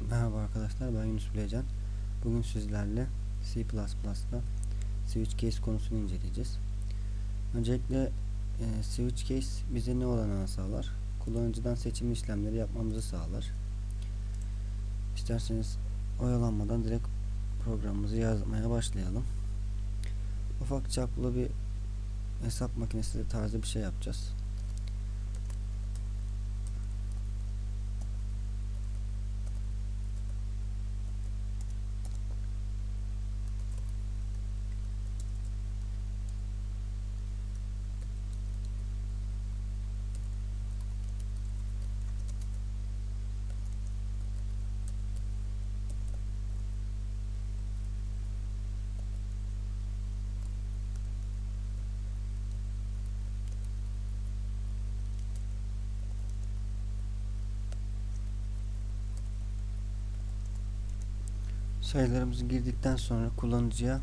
Merhaba arkadaşlar ben Yunus Bilecan. Bugün sizlerle C++'da switch case konusunu inceleyeceğiz. Öncelikle e, switch case bize ne olanağı sağlar? Kullanıcıdan seçim işlemleri yapmamızı sağlar. İsterseniz oyalanmadan direkt programımızı yazmaya başlayalım. Ufak çaplı bir hesap makinesi tarzı bir şey yapacağız. Sayılarımızı girdikten sonra kullanıcıya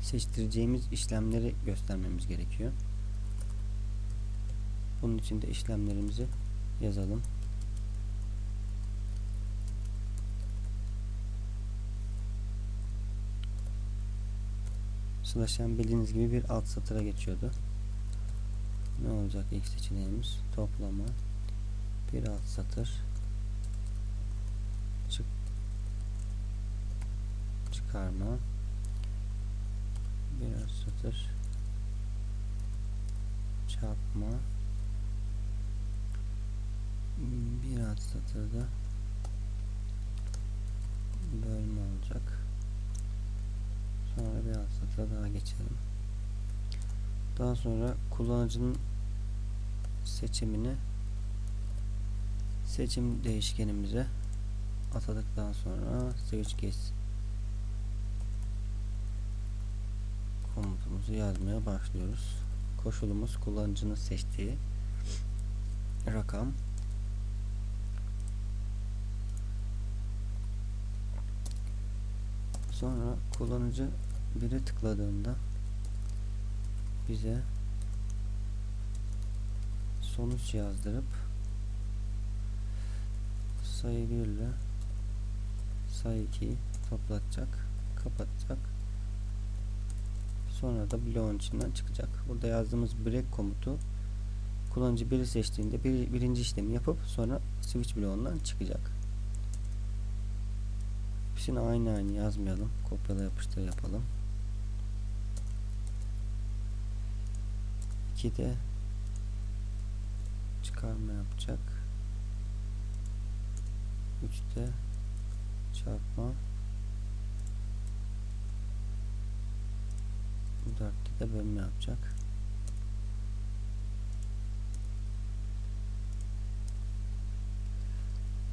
seçtireceğimiz işlemleri göstermemiz gerekiyor. Bunun için de işlemlerimizi yazalım. Slash n bildiğiniz gibi bir alt satıra geçiyordu. Ne olacak ilk seçeneğimiz? Toplama bir alt satır çık çıkarma biraz satır. Çarpma. Bir alt satırda bölme olacak. Sonra bir alt satıra daha geçelim. Daha sonra kullanıcının seçimini seçim değişkenimize atadıktan sonra switch case komutumuzu yazmaya başlıyoruz. Koşulumuz kullanıcının seçtiği rakam. Sonra kullanıcı biri tıkladığında bize sonuç yazdırıp sayı 1 ile sayı 2'yi toplatacak, kapatacak. Sonra da bloğun içinden çıkacak. Burada yazdığımız break komutu kullanıcı biri seçtiğinde bir, birinci işlemi yapıp sonra switch bloğundan çıkacak. Hepsini aynı aynı yazmayalım. Kopyala yapıştır yapalım. 2'de çıkarma yapacak. 3'te çarpma 4'te de bölme yapacak.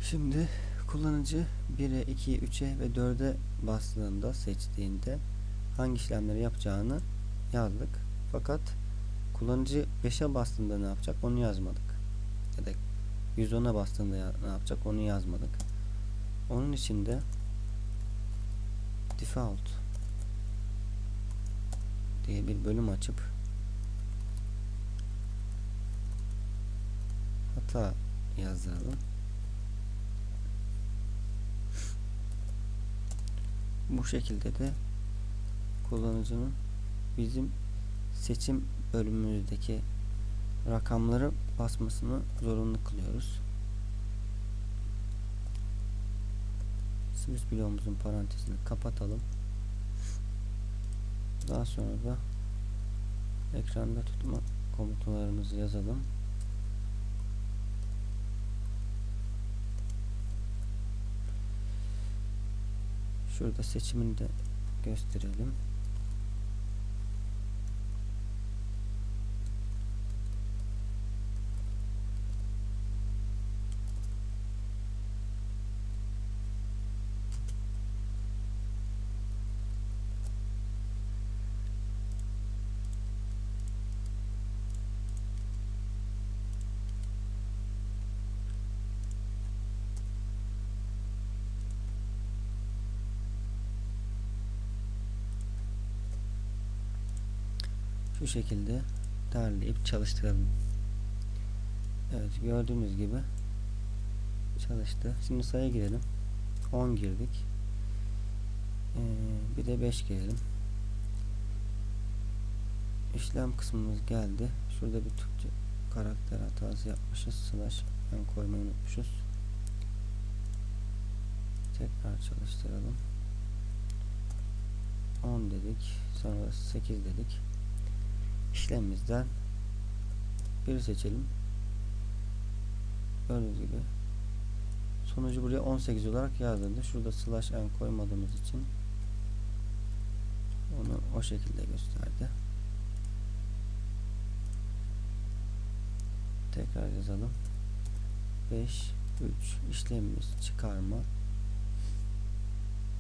Şimdi kullanıcı 1'e, 2'ye, 3'e ve 4'e bastığında seçtiğinde hangi işlemleri yapacağını yazdık. Fakat kullanıcı 5'e bastığında ne yapacak onu yazmadık. Ya da 110'a bastığında ne yapacak onu yazmadık. Onun için de default diye bir bölüm açıp hata yazdıralım. Bu şekilde de kullanıcının bizim seçim bölümümüzdeki rakamları basmasını zorunlu kılıyoruz. Switch bloğumuzun parantezini kapatalım. Daha sonra da ekranda tutma komutlarımızı yazalım. Şurada seçimini de gösterelim. Şu şekilde derleyip çalıştıralım. Evet gördüğünüz gibi Çalıştı. Şimdi sayı girelim. 10 girdik. Ee, bir de 5 girelim. İşlem kısmımız geldi. Şurada bir Türkçe karakter hatası yapmışız. Slash ben koymayı unutmuşuz. Tekrar çalıştıralım. 10 dedik. Sonra 8 dedik. İşlemimizden bir seçelim. Gördüğünüz gibi sonucu buraya 18 olarak yazdırdı. Şurada slash n koymadığımız için onu o şekilde gösterdi. Tekrar yazalım. 5 3 işlemimiz çıkarma.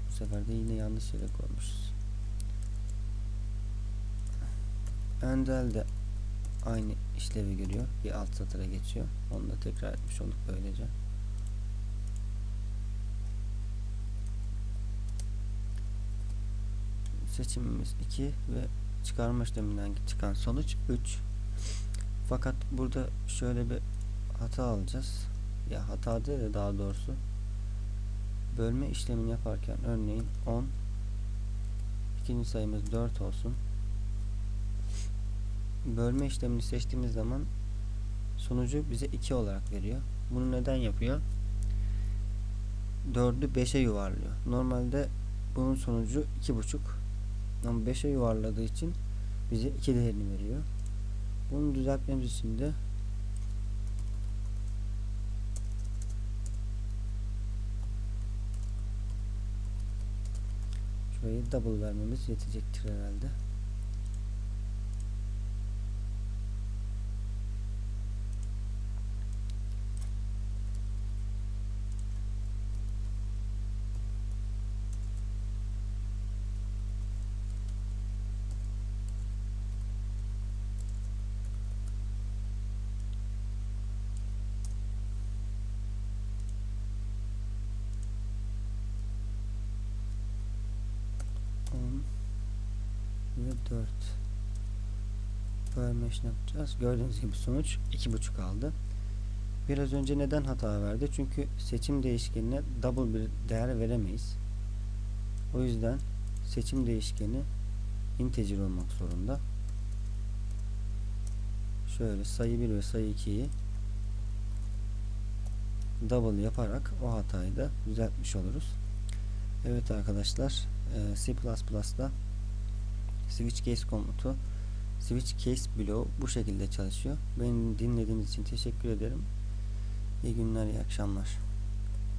Bu sefer de yine yanlış yere koymuşuz. Endel de aynı işlevi görüyor. Bir alt satıra geçiyor. Onu da tekrar etmiş olduk böylece. Seçimimiz 2 ve çıkarma işleminden çıkan sonuç 3. Fakat burada şöyle bir hata alacağız. Ya hata değil de daha doğrusu bölme işlemini yaparken örneğin 10 ikinci sayımız 4 olsun. Bölme işlemini seçtiğimiz zaman sonucu bize 2 olarak veriyor. Bunu neden yapıyor? 4'ü 5'e yuvarlıyor. Normalde bunun sonucu 2,5 ama 5'e yuvarladığı için bize 2 değerini veriyor. Bunu düzeltmemiz için de şurayı double vermemiz yetecektir herhalde. Ve 4 bölme yapacağız. Gördüğünüz gibi sonuç 2.5 aldı. Biraz önce neden hata verdi? Çünkü seçim değişkenine double bir değer veremeyiz. O yüzden seçim değişkeni integer olmak zorunda. Şöyle sayı 1 ve sayı 2'yi double yaparak o hatayı da düzeltmiş oluruz. Evet arkadaşlar e, C++'da switch case komutu switch case bloğu bu şekilde çalışıyor. Beni dinlediğiniz için teşekkür ederim. İyi günler, iyi akşamlar.